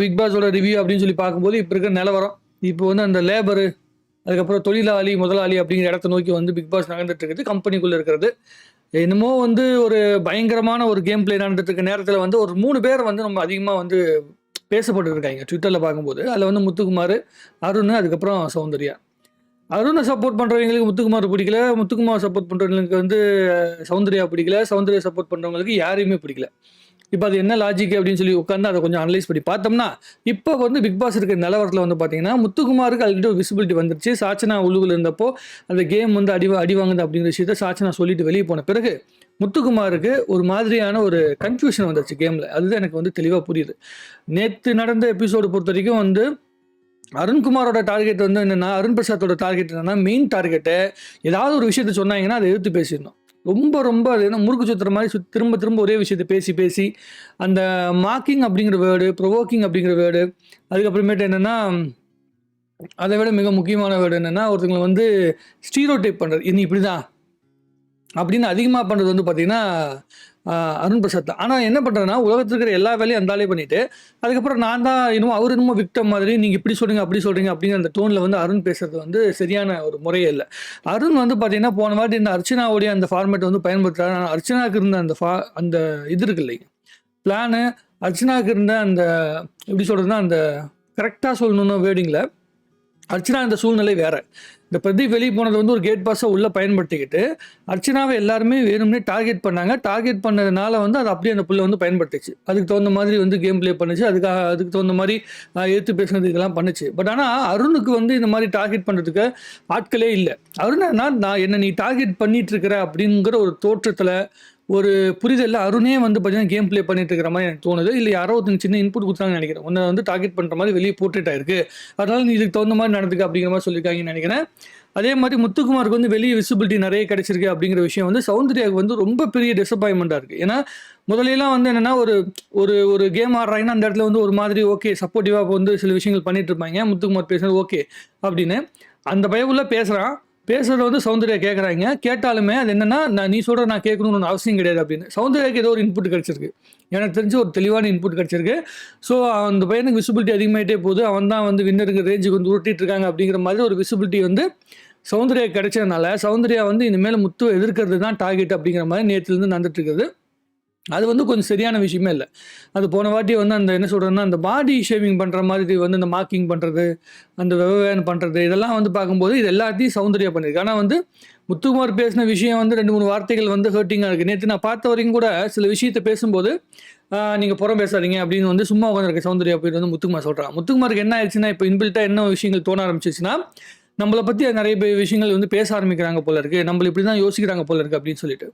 Big பாஸோட review அப்படின்னு சொல்லி பார்க்கும்போது இப்போ இருக்கிற நிலவரம். இப்போ வந்து அந்த லேபரு அதுக்கப்புறம் தொழிலாளி முதலாளி அப்படிங்கிற இடத்த நோக்கி வந்து பிக் பாஸ் நகர்ந்துட்டு இருக்குது கம்பெனிக்குள்ளே இருக்கிறது. என்னமோ வந்து ஒரு பயங்கரமான ஒரு கேம் பிளே நடந்துட்டு இருக்க நேரத்தில் வந்து ஒரு மூணு பேர் வந்து நம்ம அதிகமாக வந்து பேசப்பட்டு இருக்காங்க ட்விட்டரில் பார்க்கும்போது. அதில் வந்து முத்துக்குமார் அருண் அதுக்கப்புறம் சௌந்தர்யா. அருணை சப்போர்ட் பண்ணுறவங்களுக்கு முத்துக்குமார் பிடிக்கல. முத்துக்குமார் சப்போர்ட் பண்ணுறவங்களுக்கு வந்து சௌந்தர்யா பிடிக்கல. சௌந்தர்யா சப்போர்ட் பண்ணுறவங்களுக்கு யாரையுமே பிடிக்கல. இப்போ அது என்ன லாஜிக் அப்படின்னு சொல்லி உட்காந்து அதை கொஞ்சம் அனலைஸ் பண்ணி பார்த்தோம்னா இப்போ வந்து பிக் பாஸ் இருக்கிற நிலவரத்தில் வந்து பார்த்தீங்கன்னா முத்துக்குமாருக்கு ஆல்ரெடி ஒரு விசிபிலிட்டி வந்துருச்சு. சாச்சனா உள்ளுக்குள்ள இருந்தப்போ அந்த கேம் வந்து அடி அடி வாங்குது அப்படிங்கிற விஷயத்த சாச்சனா சொல்லிட்டு வெளியே போன பிறகு முத்துக்குமாருக்கு ஒரு மாதிரியான ஒரு கன்ஃபியூஷன் வந்துருச்சு கேமில் அதுதான் எனக்கு வந்து தெளிவாக புரியுது. நேற்று நடந்த எபிசோடு பொறுத்த வரைக்கும் வந்து அருண்குமாரோட டார்கெட் வந்து என்னென்னா அருண் பிரசாத்தோட டார்கெட் என்னன்னா மெயின் டார்கெட்டை ஏதாவது ஒரு விஷயத்த சொன்னாங்கன்னா அதை எதிர்த்து பேசிடணும். ரொம்ப ரொம்ப அது என்ன முறுக்கு சுத்துற மாதிரி சுத் திரும்ப திரும்ப ஒரே விஷயத்தை பேசி பேசி அந்த மார்க்கிங் அப்படிங்கிற வேர்டு ப்ரொவோக்கிங் அப்படிங்கிற வேர்டு அதுக்கப்புறமேட்டு என்னென்னா அதை விட மிக முக்கியமான வேர்டு என்னென்னா ஒருத்தங்களை வந்து ஸ்டீரோ டைப் பண்ணுறது இனி இப்படி தான் அப்படின்னு அதிகமாக பண்ணுறது வந்து பார்த்திங்கன்னா அருண் பிரசாத் தான். ஆனால் என்ன பண்ணுறேன்னா உலகத்தில் இருக்கிற எல்லா வேலையும் அந்தாலே பண்ணிவிட்டு பண்ணிட்டு அதுக்கப்புறம் நான் தான் இன்னும் அவர் இன்னமும் விக்டம் மாதிரி நீங்கள் இப்படி சொல்கிறீங்க அப்படி சொல்கிறீங்க அப்படிங்கிற அந்த டோனில் வந்து அருண் பேசுறது வந்து சரியான ஒரு முறையே இல்லை. அருண் வந்து பார்த்தீங்கன்னா போன வாட்டி இந்த அர்ச்சனாவுடைய அந்த ஃபார்மேட் வந்து பயன்படுத்துறாரு. ஆனால் அர்ச்சனாவுக்கு இருந்த அந்த ஃபா அந்த இது இருக்கு இல்லைங்க. பிளானு அர்ச்சனாவுக்கு இருந்த அந்த எப்படி சொல்கிறதுனா அந்த கரெக்டாக சொல்லணும்னு வேர்டிங்கில் அர்ச்சனா அந்த சூழ்நிலை வேறு. இந்த பிரதீப் வெளியே போனது வந்து ஒரு கேட் பாஸை உள்ளே பயன்படுத்திக்கிட்டு அர்ச்சனாவை எல்லாருமே வேணும்னே டார்கெட் பண்ணாங்க. டார்கெட் பண்ணதுனால வந்து அது அப்படியே அந்த புள்ள வந்து பயன்படுத்துச்சு. அதுக்கு தகுந்த மாதிரி வந்து கேம் ப்ளே பண்ணுச்சு. அதுக்காக அதுக்கு தகுந்த மாதிரி ஏற்று பேசுனது இதெல்லாம் பண்ணுச்சு. பட் ஆனால் அருணுக்கு வந்து இந்த மாதிரி டார்கெட் பண்ணுறதுக்கு ஆட்களே இல்லை. அருணா நான் என்னை நீ டார்கெட் பண்ணிட்டு இருக்கிற அப்படிங்கிற ஒரு தோற்றத்தில் ஒரு புரிதல்ல அருணே வந்து பார்த்தீங்கன்னா கேம் ப்ளே பண்ணிட்டு இருக்கிற மாதிரி எனக்கு தோணுது. இல்லை யாரோ ஒருத்தங்க சின்ன இன்புட் கொடுத்தாங்கன்னு நினைக்கிறேன். உன்னை வந்து டார்கெட் பண்ணுற மாதிரி வெளியே போட்டுட்டா ஆயிருக்கு அதனால நீ இதுக்கு தகுந்த மாதிரி நடந்துக்க அப்படிங்கிற மாதிரி சொல்லியிருக்காங்கன்னு நினைக்கிறேன். அதே மாதிரி முத்துக்குமாருக்கு வந்து வெளியே விசிபிலிட்டி நிறைய கிடைச்சிருக்கு அப்படிங்கிற விஷயம் வந்து சௌந்தர்யாவுக்கு வந்து ரொம்ப பெரிய டிசப்பாயின்மெண்ட்டாக இருக்குது ஏன்னா முதலெல்லாம் வந்து என்னென்னா ஒரு ஒரு ஒரு கேம் ஆடுறாங்கன்னா அந்த இடத்துல வந்து ஒரு மாதிரி ஓகே சப்போர்ட்டிவாக வந்து சில விஷயங்கள் பண்ணிட்டு இருப்பாங்க. முத்துக்குமார் பேசுறது ஓகே அப்படின்னு. அந்த பயவுள்ள பேசுகிறான் பேசுறத வந்து சௌந்தர்யா கேட்குறாங்க கேட்டாலுமே அது என்னன்னா நான் நீ சொல்கிற நான் கேட்கணும்னு அவசியம் கிடையாது அப்படின்னு. சௌந்தர்யாக்கு ஏதோ ஒரு இன்புட் கிடைச்சிருக்கு. எனக்கு தெரிஞ்சு ஒரு தெளிவான இன்புட் கிடச்சிருக்கு. ஸோ அந்த பையனுக்கு விசிபிலிட்டி அதிகமாயிட்டே போகுது. அவன் தான் வந்து வின்னருங்க ரேஞ்சுக்கு வந்து உருட்டிட்டு இருக்காங்க அப்படிங்கிற மாதிரி ஒரு விசிபிலிட்டி வந்து சௌந்தர்யா கிடைச்சதுனால சௌந்தர்யா வந்து இனிமேல் முத்து எதிர்க்கிறது தான் டார்கெட் அப்படிங்கிற மாதிரி நேற்றுலேருந்து நடந்துட்டு இருக்குது. அது வந்து கொஞ்சம் சரியான விஷயமே இல்லை. அது போன வாட்டி வந்து அந்த என்ன சொல்கிறதுன்னா அந்த பாடி ஷேவிங் பண்ணுற மாதிரி வந்து அந்த மார்க்கிங் பண்ணுறது அந்த வெவவேன் பண்ணுறது இதெல்லாம் வந்து பார்க்கும்போது இது எல்லாத்தையும் சௌந்தர்யா பண்ணியிருக்கு ஆனால் வந்து முத்துக்குமார் பேசின விஷயம் வந்து ரெண்டு மூணு வார்த்தைகள் வந்து ஹர்ட்டிங்காக இருக்குது நேற்று நான் பார்த்த வரைக்கும் கூட சில விஷயத்தை பேசும்போது நீங்கள் புறம் பேசாதீங்க அப்படின்னு வந்து சும்மா உட்காந்துருக்க சௌந்தர்யா போயிட்டு வந்து முத்துக்குமார் சொல்கிறான் முத்துக்குமாருக்கு என்ன ஆயிடுச்சுன்னா இப்போ இன்பில்ட்டாக என்ன விஷயங்கள் தோண ஆரம்பிச்சிச்சுன்னா நம்மளை பற்றி நிறைய விஷயங்கள் வந்து பேச ஆரம்பிக்கிறாங்க போல இருக்குது நம்மள இப்படி தான் யோசிக்கிறாங்க போல இருக்குது அப்படின்னு சொல்லிட்டு.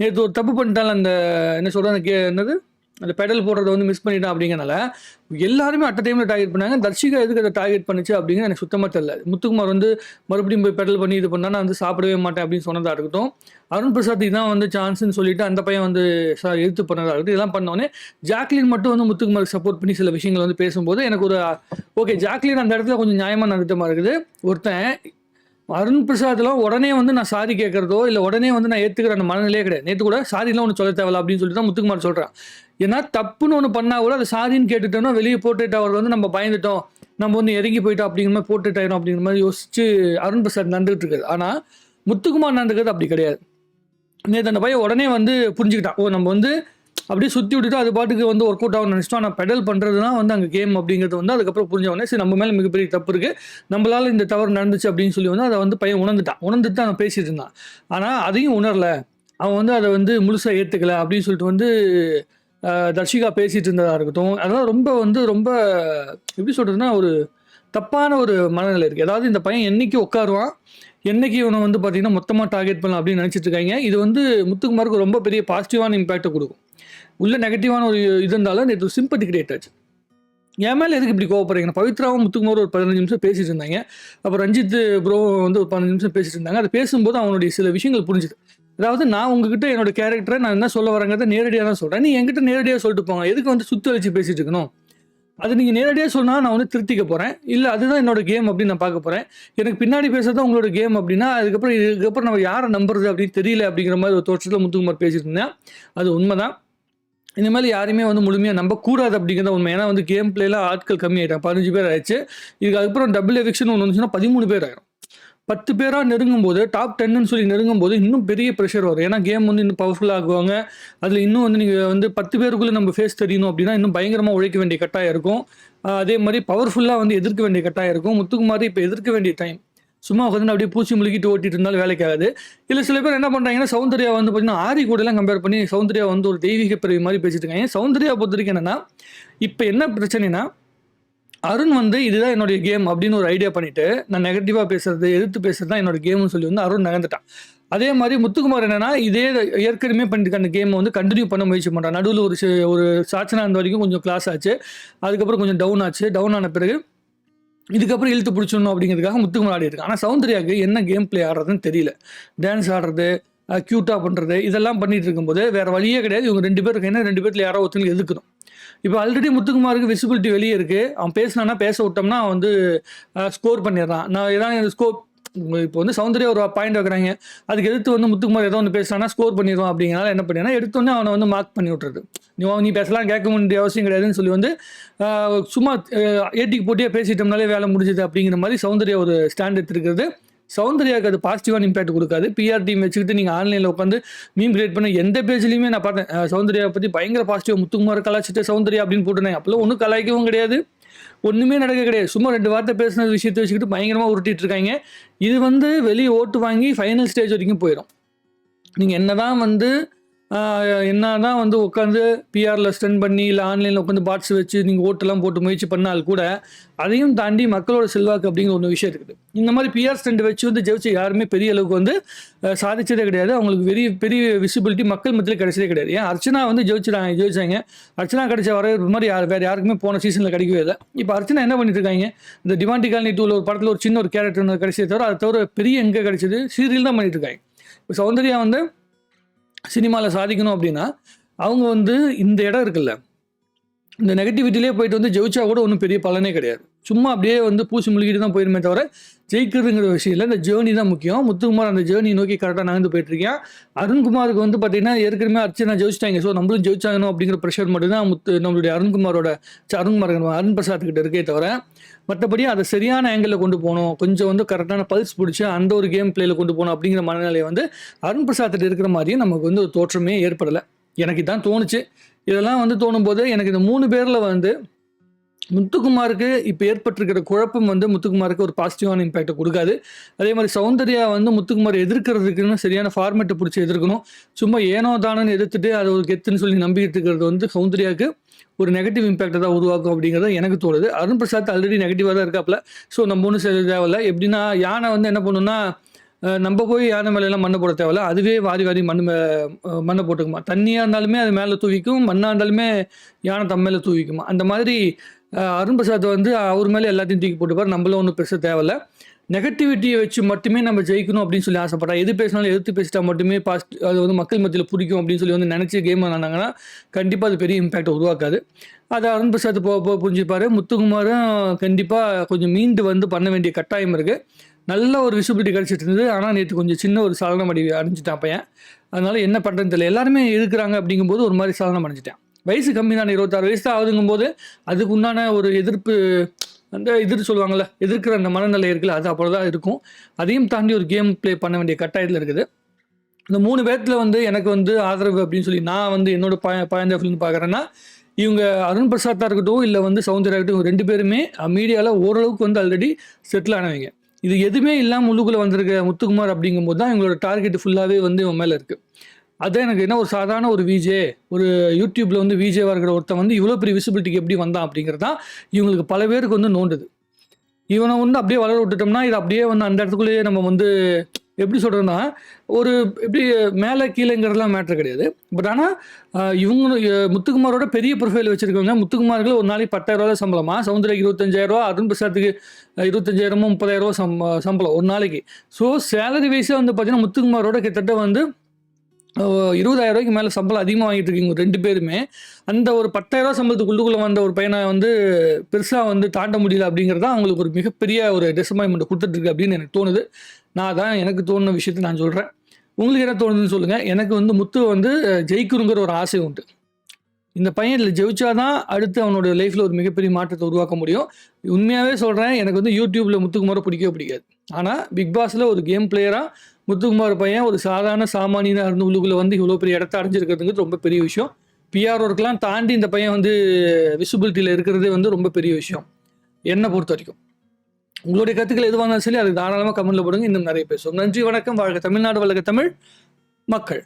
நேற்று ஒரு தப்பு பண்ணிட்டாலும் அந்த என்ன சொல்கிறது கே என்னது? அந்த பெடல் போடுறத வந்து மிஸ் பண்ணிட்டான் அப்படிங்கிறனால எல்லாருமே அட்ட டைமில் டார்கெட் பண்ணாங்க. தர்ஷிகா எதுக்கு அதை டார்கெட் பண்ணுச்சு அப்படிங்கிற எனக்கு சுத்தமாக தெரியல. முத்துக்குமார் வந்து மறுபடியும் போய் பெடல் பண்ணி இது பண்ணா நான் வந்து சாப்பிடவே மாட்டேன் அப்படின்னு சொன்னதாக இருக்கட்டும். அருண் பிரசாத் தான் வந்து சான்ஸ்னு சொல்லிட்டு அந்த பையன் வந்து சார் எதிர்த்து பண்ணதாக இருக்கட்டும். இதெல்லாம் பண்ணோடனே ஜாக்லின் மட்டும் வந்து முத்துக்குமாருக்கு சப்போர்ட் பண்ணி சில விஷயங்கள் வந்து பேசும்போது எனக்கு ஒரு ஓகே ஜாக்லின் அந்த இடத்துல கொஞ்சம் நியாயமாக நடத்த இருக்குது. ஒருத்தன் அருண் பிரசாத்லாம் உடனே வந்து நான் சாரி கேட்கறதோ இல்லை உடனே வந்து நான் ஏற்றுக்கிற அந்த மனநிலையே கிடையாது. நேற்று கூட சாரிலாம் ஒன்று சொல்ல தேவையில்ல அப்படின்னு சொல்லிட்டு தான் முத்துக்குமார் சொல்கிறான் ஏன்னா தப்புன்னு ஒன்று பண்ணால் கூட அது சாரின்னு கேட்டுட்டோம்னா வெளியே போட்டுட்டு அவர் வந்து நம்ம பயந்துட்டோம். நம்ம வந்து இறங்கி போயிட்டோம் அப்படிங்கிற மாதிரி போட்டுட்டாயிரும் அப்படிங்கிற மாதிரி யோசிச்சு அருண் பிரசாத் நடந்துகிட்டு இருக்காரு. ஆனால் முத்துக்குமார் நடந்துக்கிறது அப்படி கிடையாது. நேற்று அந்த பையன் உடனே வந்து புரிஞ்சுக்கிட்டான். ஓ நம்ம வந்து அப்படியே சுற்றி விட்டுட்டு அது பாட்டுக்கு வந்து ஒர்க் அவுட் ஆகும் நினச்சிட்டோம். ஆனால் பெடல் பண்ணுறது தான் வந்து அங்கே கேம் அப்படிங்கிறது வந்து அதுக்கப்புறம் புரிஞ்சவொடனே சரி நம்ம மேலே மிகப்பெரிய தப்பு இருக்குது நம்மளால் இந்த தவறு நடந்துச்சு அப்படின்னு சொல்லி வந்து அதை வந்து பையன் உணர்ந்துட்டான். உணர்ந்துட்டு தான் அவன் பேசிட்டு இருந்தான். ஆனால் அதையும் உணரல. அவன் வந்து அதை வந்து முழுசாக ஏற்றுக்கல அப்படின்னு சொல்லிட்டு வந்து தர்ஷிகா பேசிகிட்டு இருந்ததாக இருக்கட்டும். அதெல்லாம் ரொம்ப வந்து ரொம்ப எப்படி சொல்கிறதுனா ஒரு தப்பான ஒரு மனநிலை இருக்குது அதாவது இந்த பையன் என்னைக்கு உட்காருவான் என்னைக்கு இவனை வந்து பார்த்தீங்கன்னா மொத்தமாக டார்கெட் பண்ணலாம் அப்படின்னு நினச்சிட்டு இருக்காங்க. இது வந்து முத்துக்குமாருக்கு ரொம்ப பெரிய பாசிட்டிவான இம்பேக்டை கொடுக்கும். உள்ள நெகட்டிவான ஒரு இது இருந்தாலும் நேற்று சிம்பத்தி கிரியேட் ஆச்சு. என் மேலே எதுக்கு இப்படி கோவப்படுறீங்க? பவித்ராவும் முத்துக்குமார் ஒரு பதினஞ்சு நிமிஷம் பேசிட்டு இருந்தாங்க. அப்புறம் ரஞ்சித் ப்ரோ வந்து ஒரு பதினஞ்சு நிமிஷம் பேசிட்டு இருந்தாங்க. அதை பேசும்போது அவனுடைய சில விஷயங்கள் புரிஞ்சுது. அதாவது நான் உங்ககிட்ட என்னோட கேரக்டரை நான் என்ன சொல்ல வரேங்கிறத நேரடியாக தான் சொல்கிறேன் நீ என்கிட்ட நேரடியாக சொல்லிட்டு போங்க. எதுக்கு வந்து சுத்த வச்சு பேசிட்டு இருக்கணும்? அது நீங்கள் நேரடியாக சொன்னால் நான் வந்து திருத்திக்க போகிறேன் இல்லை அதுதான் என்னோட கேம் அப்படின்னு நான் பார்க்க போகிறேன் எனக்கு பின்னாடி பேசுறது தான் உங்களோட கேம் அப்படின்னா அதுக்கப்புறம் இதுக்கப்புறம் நம்ம யாரை நம்புறது அப்படின்னு தெரியல அப்படிங்கிற மாதிரி ஒரு தோற்றத்தில் முத்துக்குமார் பேசிட்டு இருந்தேன் அது உண்மைதான். இந்த மாதிரி யாரையுமே வந்து முழுமையாக நம்பக்கூடாது அப்படிங்கிறத உண்மை. ஏன்னா வந்து கேம் பிளேல ஆட்கள் கம்மி ஆகிட்டாங்க பதினஞ்சு பேர் ஆயிடுச்சு. இதுக்கு அதுக்கப்புறம் டபுள் எவிக்ஷன் ஒன்று வந்துச்சுன்னா பதிமூணு பேர் ஆயிரும். பத்து பேராக நெருங்கும் போது டாப் டென்னு சொல்லி நெருங்கும் போது இன்னும் பெரிய ப்ரெஷர் வரும். ஏன்னா கேம் வந்து இன்னும் பவர்ஃபுல்லாக ஆகுவாங்க. அதில் இன்னும் வந்து நீங்கள் வந்து பத்து பேருக்குள்ளே நம்ம ஃபேஸ் தெரியணும் அப்படின்னா இன்னும் பயங்கரமாக உழைக்க வேண்டிய கட்டாயம் இருக்கும். அதே மாதிரி பவர்ஃபுல்லாக வந்து எதிர்க்க வேண்டிய கட்டாயம் இருக்கும். முத்துக்குமாரி இப்போ எதிர்க்க வேண்டிய டைம் சும்மா உட்காந்து அப்படியே பூச்சி முழுகிட்டு ஓட்டிட்டு இருந்தாலும் வேலைக்காகாது இல்லை சில பேர் என்ன பண்ணுறாங்கன்னா சௌந்தர்யா வந்து பார்த்தீங்கன்னா ஆரி கூடலாம் கம்பேர் பண்ணி சௌந்தர்யா வந்து ஒரு தெய்வீக பிறவி மாதிரி பேசிட்டு இருக்காங்க. சௌந்தர்யா பொறுத்த வரைக்கும் என்னன்னா இப்போ என்ன பிரச்சனைனா அருண் வந்து இதுதான் என்னுடைய கேம் அப்படின்னு ஒரு ஐடியா பண்ணிட்டு நான் நெகட்டிவாக பேசுறது எதிர்த்து பேசுறது தான் என்னோட கேம்னு சொல்லி வந்து அருண் நகர்ந்துட்டான். அதே மாதிரி முத்துக்குமார் என்னன்னா இதே ஏற்கனவே பண்ணிட்டு அந்த கேமை வந்து கண்டினியூ பண்ண முயற்சி பண்ணுறான் நடுவில் ஒரு ஒரு சாச்சனா இருந்த வரைக்கும் கொஞ்சம் கிளாஸ் ஆச்சு. அதுக்கப்புறம் கொஞ்சம் டவுன் ஆச்சு. டவுன் ஆன பிறகு இதுக்கப்புறம் இழுத்து பிடிச்சிடணும் அப்படிங்கிறதுக்காக முத்துக்குமார் ஆடிருக்கு ஆனால் சௌந்தர்யாவுக்கு என்ன கேம் பிளே ஆடுறதுன்னு தெரியல. டான்ஸ் ஆடுறது க்யூட்டாக பண்ணுறது இதெல்லாம் பண்ணிட்டு இருக்கும்போது வேறு வழியே கிடையாது. இவங்க ரெண்டு பேர் என்ன ரெண்டு பேர்ல யாரோ ஒருத்தங்களுக்கு எதுக்கணும் இப்போ ஆல்ரெடி முத்துக்குமாருக்கு விசிபிலிட்டி வெளியே இருக்குது அவன் பேசினான்னா பேச விட்டோம்னா அவன் வந்து ஸ்கோர் பண்ணிடுறான். நான் ஏதாவது ஸ்கோர் இப்போ வந்து சௌந்தர்யா ஒரு பாயிண்ட் வைக்கிறாங்க. அதுக்கு எடுத்து வந்து முத்துக்குமார் ஏதோ ஒன்று பேசுறானா ஸ்கோர் பண்ணிடுவான் அப்படிங்கிறனால என்ன பண்ணினா எடுத்தோன்னே அவனை வந்து மார்க் பண்ணி விட்டுறது. நீ நீ பேசலாம் கேட்க வேண்டிய அவசியம் கிடையாதுன்னு சொல்லி வந்து சும்மா ஏட்டிக்கு போட்டியாக பேசிட்டோம்னாலே வேலை முடிஞ்சுது அப்படிங்கிற மாதிரி சௌந்தர்யா ஒரு ஸ்டாண்ட் எடுத்துருக்கிறது. சௌந்தர்யாவுக்கு அது பாசிட்டிவான இம்பாக்ட் கொடுக்காது. பிஆர் டீம் வச்சுக்கிட்டு நீங்கள் ஆன்லைனில் உட்காந்து மீம் கிரியேட் பண்ண எந்த பேஜ்லையுமே நான் பார்த்தேன். சௌந்தர்யாவை பற்றி பயங்கர பாசிட்டிவாக முத்துக்குமார் கலாச்சிட்டு சௌந்தர்யா அப்படின்னு போட்டுனேன் அப்போல்லாம் ஒன்றும் கலாய்க்கவும் கிடையாது. ஒன்றுமே நடக்க கிடையாது. சும்மா ரெண்டு வார்த்தை பேசின விஷயத்தை வச்சுக்கிட்டு பயங்கரமாக உருட்டிட்டு இருக்காங்க. இது வந்து வெளியே ஓட்டு வாங்கி ஃபைனல் ஸ்டேஜ் வரைக்கும் போயிடும் நீங்கள் என்ன தான் வந்து என்ன என்னதான் வந்து உட்காந்து பிஆரில் ஸ்டென் பண்ணி இல்லை ஆன்லைனில் உட்காந்து பாட்ஸ் வச்சு நீங்கள் ஓட்டெல்லாம் போட்டு முயற்சி பண்ணால் கூட அதையும் தாண்டி மக்களோட செல்வாக்கு அப்படிங்கிற ஒரு விஷயம் இருக்குது. இந்த மாதிரி பிஆர் ஸ்டெண்ட் வச்சு வந்து ஜெயிச்சு யாருமே பெரிய அளவுக்கு வந்து சாதிச்சதே கிடையாது. அவங்களுக்கு பெரிய பெரிய விசிபிலிட்டி மக்கள் மத்தியில் கிடைச்சதே கிடையாது. ஏன்? அர்ச்சனா வந்து ஜெயிச்சிட்டாங்க ஜெயிச்சாங்க. அர்ச்சனா கிடைச்ச வரவேற்பு மாதிரி யார் வேறு யாருக்குமே போன சீசனில் கிடைக்கவே இல்லை. இப்போ அர்ச்சனா என்ன பண்ணிட்டு இருக்காங்க? இந்த டிமாண்டி காலனி டூவில் ஒரு படத்தில் ஒரு சின்ன ஒரு கேரக்டர் ஒன்று கிடைச்சதே தவிர அதை தவிர பெரிய எங்கே கிடைச்சது? சீரியல் தான் பண்ணிட்டு இருக்காங்க. இப்போ சௌந்தர்யா வந்து சினிமாவில் சாதிக்கணும் அப்படின்னா அவங்க வந்து இந்த இடம் இருக்குல்ல இந்த நெகட்டிவிட்டிலே போயிட்டு வந்து ஜெயிச்சா கூட ஒன்றும் பெரிய பலனே கிடையாது. சும்மா அப்படியே வந்து பூசி முழுகிட்டு தான் போயிருமே தவிர ஜெயிக்கிறதுங்கிற விஷயம் இல்லை இந்த ஜேர்னி தான் முக்கியம். முத்துக்குமார் அந்த ஜேர்னி நோக்கி கரெக்டாக நகர்ந்து போயிட்டுருக்கேன் அருண்குமாருக்கு வந்து பார்த்தீங்கன்னா ஏற்கனவே அர்ச்சனா ஜெயிச்சிட்டாங்க. ஸோ நம்மளும் ஜெயிச்சாங்கணும் அப்படிங்கிற ப்ரெஷர் மட்டும்தான் முத்து நம்மளுடைய அருண்குமாரோட அருண்குமார் அருண் பிரசாத் கிட்ட இருக்கே தவிர மற்றபடி அதை சரியான ஆங்கிளில் கொண்டு போகணும். கொஞ்சம் வந்து கரெக்டான பல்ஸ் பிடிச்சி அந்த ஒரு கேம் பிளேயில் கொண்டு போகணும் அப்படிங்கிற மனநிலை வந்து அருண் பிரசாத்திட்ட இருக்கிற மாதிரியும் நமக்கு வந்து ஒரு தோற்றமே ஏற்படலை. எனக்கு தான் தோணுச்சு. இதெல்லாம் வந்து தோணும் போது எனக்கு இந்த மூணு பேரில் வந்து முத்துக்குமாருக்கு இப்போ ஏற்பட்டிருக்கிற குழப்பம் வந்து முத்துக்குமாருக்கு ஒரு பாசிட்டிவான இம்பேக்டை கொடுக்காது. அதே மாதிரி சௌந்தர்யா வந்து முத்துக்குமார் எதிர்க்கிறதுக்குன்னு சரியான ஃபார்மேட்டை பிடிச்சி எதிர்க்கணும். சும்மா ஏனோ தானோன்னு எதிர்த்துட்டு அதை ஒரு கெத்துன்னு சொல்லி நம்பிக்கிட்டு இருக்கிறது வந்து சௌந்தர்யாவுக்கு ஒரு நெகட்டிவ் இம்பேக்டை தான் உருவாக்கும் அப்படிங்கிறது எனக்கு தோணுது. அருண் பிரசாத் ஆல்ரெடி நெகட்டிவாக தான் இருக்காப்புல. ஸோ நம்ம ஒன்றும் செய்ய தேவையில்ல. எப்படின்னா யானை வந்து என்ன பண்ணுன்னா நம்ம போய் யானை மேலெல்லாம் மண்ணை போட தேவையில்ல. அதுவே வாரி வாரி மண் மே- மண்ணை போட்டுக்குமா. தண்ணியாக இருந்தாலுமே அது மேலே தூவிக்கும் மண்ணாக இருந்தாலுமே யானை தம் மேலே தூவிக்குமா. அந்த மாதிரி அஹ் அருண் வந்து அவர் மேலே எல்லாத்தையும் தூக்கி போட்டுப்பார். நம்மளும் ஒன்றும் பேச தேவையில்ல. நெகட்டிவிட்டியை வச்சு மட்டுமே நம்ம ஜெயிக்கணும் அப்படின்னு சொல்லி ஆசைப்பட்டா எது பேசினாலும் எதிர்த்து பேசிட்டா மட்டுமே பாஸ்ட் அது வந்து மக்கள் மத்தியில் பிடிக்கும் அப்படின்னு சொல்லி வந்து நினச்சி கேம் விளாண்டாங்கன்னா கண்டிப்பாக அது பெரிய இம்பேக்டை உருவாக்காது. அதை அருண் பிரசாத் போ புரிஞ்சுப்பார். முத்துக்குமாரும் கண்டிப்பாக கொஞ்சம் மீண்டு வந்து பண்ண வேண்டிய கட்டாயம் இருக்குது நல்ல ஒரு விசிபிலிட்டி கிடச்சிட்டு இருந்தது. ஆனால் நேற்று கொஞ்சம் சின்ன ஒரு சாதனம் அடி அடைஞ்சிட்டான் பையன் அதனால என்ன பண்ணுறதுன்னு தெரியல. எல்லாருமே இருக்கிறாங்க அப்படிங்கும்போது ஒரு மாதிரி சாதனம் அடைஞ்சிட்டேன் வயசு கம்மி தான் இருபத்தாறு வயசு தான் ஆகுதுங்கும்போது அதுக்கு உண்டான ஒரு எதிர்ப்பு அந்த எதிர் சொல்லுவாங்கள்ல எதிர்க்கிற அந்த மனநிலை இருக்குல்ல அது அப்போ தான் இருக்கும். அதையும் தாண்டி ஒரு கேம் ப்ளே பண்ண வேண்டிய கட்டாயத்தில் இருக்குது. இந்த மூணு பேர்த்தில் வந்து எனக்கு வந்து ஆதரவு அப்படின்னு சொல்லி நான் வந்து என்னோட பாய பாயந்தாஃபில்னு பார்க்குறேன்னா இவங்க அருண் பிரசாத்தாக இருக்கட்டும் இல்லை வந்து சௌந்தர்யா இருக்கட்டும் இவங்க ரெண்டு பேருமே மீடியாவில் ஓரளவுக்கு வந்து ஆல்ரெடி செட்டில் ஆனவங்க. இது எதுவுமே இல்லாமல் உள்ளுக்குள்ளே வந்திருக்க முத்துக்குமார் அப்படிங்கும்போது தான் இவங்களோட டார்கெட் ஃபுல்லாகவே வந்து இவன் மேலே இருக்குது அதான் எனக்கு என்ன ஒரு சாதாரண ஒரு விஜே ஒரு யூடியூப்பில் வந்து விஜேவாக இருக்கிற ஒருத்தன் வந்து இவ்வளோ பெரிய விசிபிலிட்டிக்கு எப்படி வந்தான் அப்படிங்கிறது தான் இவங்களுக்கு பல பேருக்கு வந்து நோண்டுது. இவனை வந்து அப்படியே வளர விட்டுட்டோம்னா இது அப்படியே வந்து அந்த இடத்துக்குள்ளேயே நம்ம வந்து எப்படி சொல்கிறேன்னா ஒரு எப்படி மேலே கீழேங்கிறதுலாம் மேட்ரு கிடையாது. பட் ஆனால் இவங்க முத்துக்குமாரோட பெரிய ப்ரொஃபைல் வச்சுருக்கவங்க முத்துக்குமார்கள் ஒரு நாளைக்கு பத்தாயிரரூவா தான் சம்பளமா? சவுந்தரக்கு இருபத்தஞ்சாயிரரூவா அருண் பிரசாத்துக்கு இருபத்தஞ்சாயிரமோ முப்பதாயிரரூவா சம் சம்பளம் ஒரு நாளைக்கு. ஸோ சேலரி வைஸாக வந்து பார்த்தீங்கன்னா முத்துக்குமாரோட கிட்டத்தட்ட வந்து அஹ், இருபதாயிரம் ரூபாய்க்கு மேலே சம்பளம் அதிகமாக வாங்கிட்டு இருக்கீங்க ரெண்டு பேருமே. அந்த ஒரு பத்தாயிரரூவா சம்பளத்துக்குள்ளுக்குள்ளே வந்த ஒரு பையனை வந்து பெருசாக வந்து தாண்ட முடியல அப்படிங்கிறது தான் அவங்களுக்கு ஒரு மிகப்பெரிய ஒரு டிசப்பாயின்மெண்ட் கொடுத்துட்ருக்கு அப்படின்னு எனக்கு தோணுது. நான் தான் எனக்கு தோணுன விஷயத்தை நான் சொல்கிறேன் உங்களுக்கு என்ன தோணுதுன்னு சொல்லுங்கள் எனக்கு வந்து முத்து வந்து ஜெயிக்கணுங்கிற ஒரு ஆசை உண்டு. இந்த பையன் இதில் ஜெயிச்சாதான் அடுத்து அவனோட லைஃப்பில் ஒரு மிகப்பெரிய மாற்றத்தை உருவாக்க முடியும். உண்மையாகவே சொல்கிறேன் எனக்கு வந்து யூடியூப்பில் முத்துக்குமாரை பிடிக்கவே பிடிக்காது. ஆனால் பிக் பாஸில் ஒரு கேம் பிளேயராக முத்துக்குமார் பையன் ஒரு சாதாரண சாமானியனாக இருந்து உள்ளுக்குள்ளே வந்து இவ்வளோ பெரிய இடத்த அடைஞ்சிருக்கிறதுங்கிறது ரொம்ப பெரிய விஷயம். பிஆர் ஒர்க்லாம் தாண்டி இந்த பையன் வந்து விசிபிலிட்டியில் இருக்கிறதே வந்து ரொம்ப பெரிய விஷயம். என்னை பொறுத்த வரைக்கும். உங்களுடைய கருத்துக்கள் எதுவாக இருந்தாலும் சரி அது தாராளமாக கமெண்ட்ல போடுங்க. இன்னும் நிறைய பேசுவோம். நன்றி வணக்கம். வாழ்க தமிழ்நாடு வழக்க தமிழ் மக்கள்.